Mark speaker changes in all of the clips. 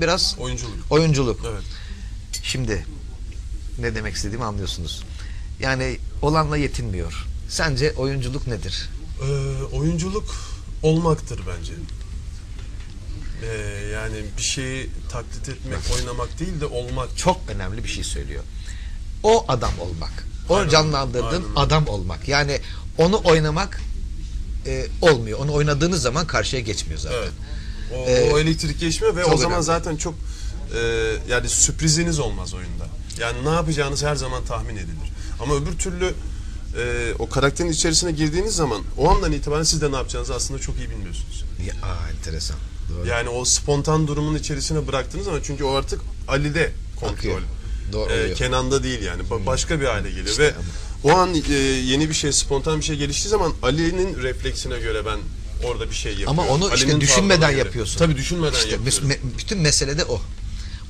Speaker 1: biraz
Speaker 2: Oyunculuk.
Speaker 1: oyunculuk.
Speaker 2: Evet.
Speaker 1: Şimdi ne demek istediğimi anlıyorsunuz. Yani olanla yetinmiyor. Sence oyunculuk nedir?
Speaker 2: Ee, oyunculuk olmaktır bence. Ee, yani bir şeyi taklit etmek, oynamak değil de olmak.
Speaker 1: Çok önemli bir şey söylüyor. O adam olmak. O
Speaker 2: Aynen,
Speaker 1: canlandırdığın
Speaker 2: aynen
Speaker 1: adam olmak. Yani onu oynamak e, olmuyor. Onu oynadığınız zaman karşıya geçmiyor zaten.
Speaker 2: Evet. O,
Speaker 1: Ee,
Speaker 2: o elektrik geçmiyor ve o zaman
Speaker 1: önemli.
Speaker 2: zaten çok e, yani sürpriziniz olmaz oyunda. Yani ne yapacağınız her zaman tahmin edilir. Ama öbür türlü e, o karakterin içerisine girdiğiniz zaman o andan itibaren siz de ne yapacağınızı aslında çok iyi bilmiyorsunuz.
Speaker 1: Ya, aa, enteresan. Doğru.
Speaker 2: Yani o spontan durumun içerisine bıraktığınız zaman çünkü o artık Ali'de kontrol.
Speaker 1: Akıyor. Doğru oluyor.
Speaker 2: Kenan'da değil yani. Ba- Başka bir hale geliyor
Speaker 1: İşte
Speaker 2: ve o an e, yeni bir şey, spontan bir şey geliştiği zaman Ali'nin refleksine göre ben orada bir şey yapıyorum.
Speaker 1: Ama onu işte
Speaker 2: Ali'nin
Speaker 1: düşünmeden
Speaker 2: tavrına göre.
Speaker 1: yapıyorsun.
Speaker 2: Tabii düşünmeden
Speaker 1: İşte
Speaker 2: yapıyorum.
Speaker 1: mes- me- bütün mesele de o.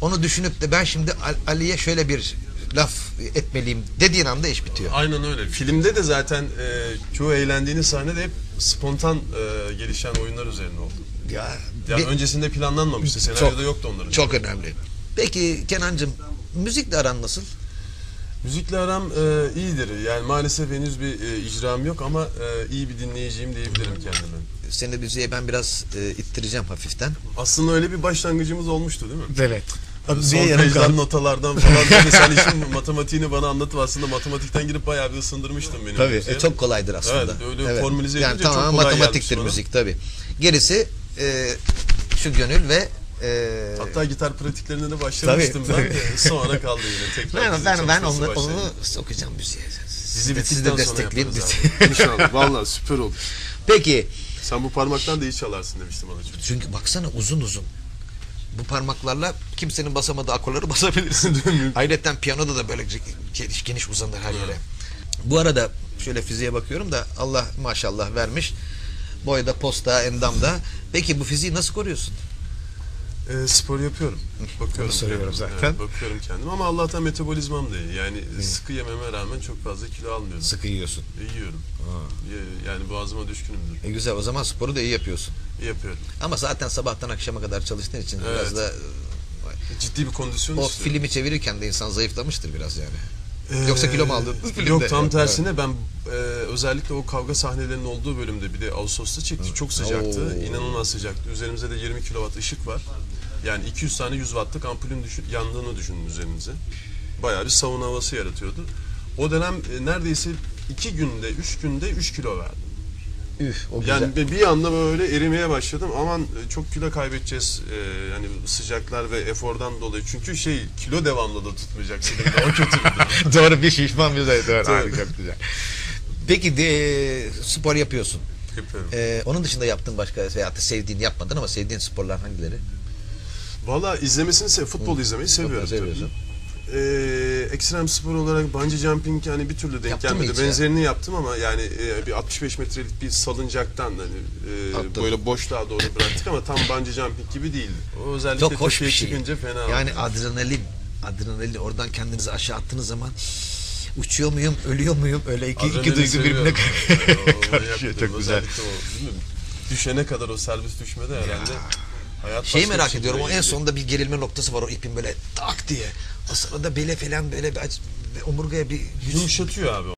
Speaker 1: Onu düşünüp de ben şimdi Al- Ali'ye şöyle bir laf etmeliyim dediğin anda iş bitiyor.
Speaker 2: Aynen öyle. Filmde de zaten e, çoğu eğlendiğiniz sahnede hep spontan e, gelişen oyunlar üzerine oldu.
Speaker 1: Ya,
Speaker 2: Yani
Speaker 1: bir-
Speaker 2: öncesinde planlanmamıştı. Senaryoda yoktu onların.
Speaker 1: Çok önemli. Peki Kenancığım müzikle aran nasıl?
Speaker 2: Müzikle aram e, iyidir. Yani maalesef henüz bir e, icram yok ama e, iyi bir dinleyiciyim diyebilirim kendime.
Speaker 1: Seni müziğe ben biraz e, ittireceğim hafiften.
Speaker 2: Aslında öyle bir başlangıcımız olmuştu değil mi?
Speaker 1: Evet.
Speaker 2: Son pejden notalardan falan böyle sen işin matematiğini bana anlatıp aslında matematikten girip bayağı bir ısındırmıştın beni.
Speaker 1: Tabii
Speaker 2: müziğe.
Speaker 1: e, çok kolaydır aslında.
Speaker 2: Evet, öyle formülize
Speaker 1: yani
Speaker 2: edince çok kolay gelmiş
Speaker 1: matematiktir müzik tabii. Gerisi e, şu gönül ve e,
Speaker 2: Hatta gitar pratiklerine de başlamıştım
Speaker 1: Tabii,
Speaker 2: ben de. Sonra kaldı yine tekrar.
Speaker 1: ben ben, ben onu,
Speaker 2: başlayınca.
Speaker 1: onu sokacağım müziğe.
Speaker 2: Dizi
Speaker 1: de- siz de
Speaker 2: bittikten sonra yaparız abi. İnşallah. Vallahi süper olur.
Speaker 1: Peki
Speaker 2: Sen bu parmaktan da iyi çalarsın demiştim çünkü.
Speaker 1: çünkü baksana uzun uzun. Bu parmaklarla kimsenin basamadığı akorları basabilirsin. Hayretten piyanoda da böyle geniş, geniş uzanır her yere. Bu arada şöyle fiziğe bakıyorum da Allah maşallah vermiş. Boyda, posta, endamda. Peki bu fiziği nasıl koruyorsun?
Speaker 2: E, spor yapıyorum. Bakıyorum.
Speaker 1: Soruyorum
Speaker 2: kendime.
Speaker 1: zaten.
Speaker 2: Evet, bakıyorum kendim ama Allah'tan metabolizmam da iyi. Yani sıkı yememe rağmen çok fazla kilo almıyorum.
Speaker 1: Sıkı yiyorsun.
Speaker 2: E, yiyorum. Ye- Yani boğazıma düşkünümdür.
Speaker 1: E güzel o zaman sporu da iyi yapıyorsun.
Speaker 2: Yapıyorum.
Speaker 1: Ama zaten sabahtan akşama kadar çalıştığın için biraz
Speaker 2: Evet.
Speaker 1: da e,
Speaker 2: Ciddi bir kondisyon
Speaker 1: o
Speaker 2: istiyor.
Speaker 1: filmi çevirirken de insan zayıflamıştır biraz yani.
Speaker 2: Ee,
Speaker 1: Yoksa kilo mu aldın filmde?
Speaker 2: Yok tam tersine ben e, özellikle o kavga sahnelerinin olduğu bölümde bir de Ağustos'ta çektik. Çok sıcaktı.
Speaker 1: Oo.
Speaker 2: inanılmaz sıcaktı. Üzerimizde de 20 kilowatt ışık var. Yani 200 tane 100 wattlık ampulün düşün, yandığını düşünün üzerinize. Bayağı bir sauna havası yaratıyordu. O dönem e, neredeyse 2 günde, 3 günde 3 kilo verdim.
Speaker 1: Üf o güzel.
Speaker 2: Yani bir- anda böyle erimeye başladım. Aman e, çok kilo kaybedeceğiz. E, yani sıcaklar ve efordan dolayı. Çünkü şey kilo devamlı da tutmayacak. Senin de o kötü bir durum.
Speaker 1: Doğru bir şişman bir zayıf. Doğru, harika güzel. Peki de, spor yapıyorsun.
Speaker 2: Yapıyorum.
Speaker 1: Ee, onun dışında yaptığın başka veyahut da sevdiğin yapmadın ama sevdiğin sporlar hangileri?
Speaker 2: Valla izlemesini sev, futbol izlemeyi seviyorum.
Speaker 1: Seviyorsun.
Speaker 2: Ee, ekstrem spor olarak bungee jumping yani bir türlü denk
Speaker 1: Yaptın mı
Speaker 2: gelmedi.
Speaker 1: hiç ya?
Speaker 2: Benzerini yaptım ama yani e, bir 65 metrelik bir salıncaktan hani e,
Speaker 1: Attın.
Speaker 2: böyle boşluğa doğru bıraktık ama tam bungee jumping gibi değildi. O özellikle
Speaker 1: Çok hoş bir
Speaker 2: tepeye
Speaker 1: şey.
Speaker 2: çıkınca fena
Speaker 1: Yani
Speaker 2: oldu.
Speaker 1: adrenalin, adrenalin oradan kendinizi aşağı attığınız zaman uçuyor muyum, ölüyor muyum? Öyle iki, iki duygu
Speaker 2: seviyorum.
Speaker 1: birbirine karışıyor. Çok güzel.
Speaker 2: Özellikle o, değil mi? Düşene kadar o servis düşmede herhalde. Hayat
Speaker 1: Şeyi merak
Speaker 2: bir
Speaker 1: ediyorum o en sonunda bir gerilme noktası var o ipin böyle tak diye. O sırada bele falan böyle bir, omurgaya bir
Speaker 2: Yumuşatıyor abi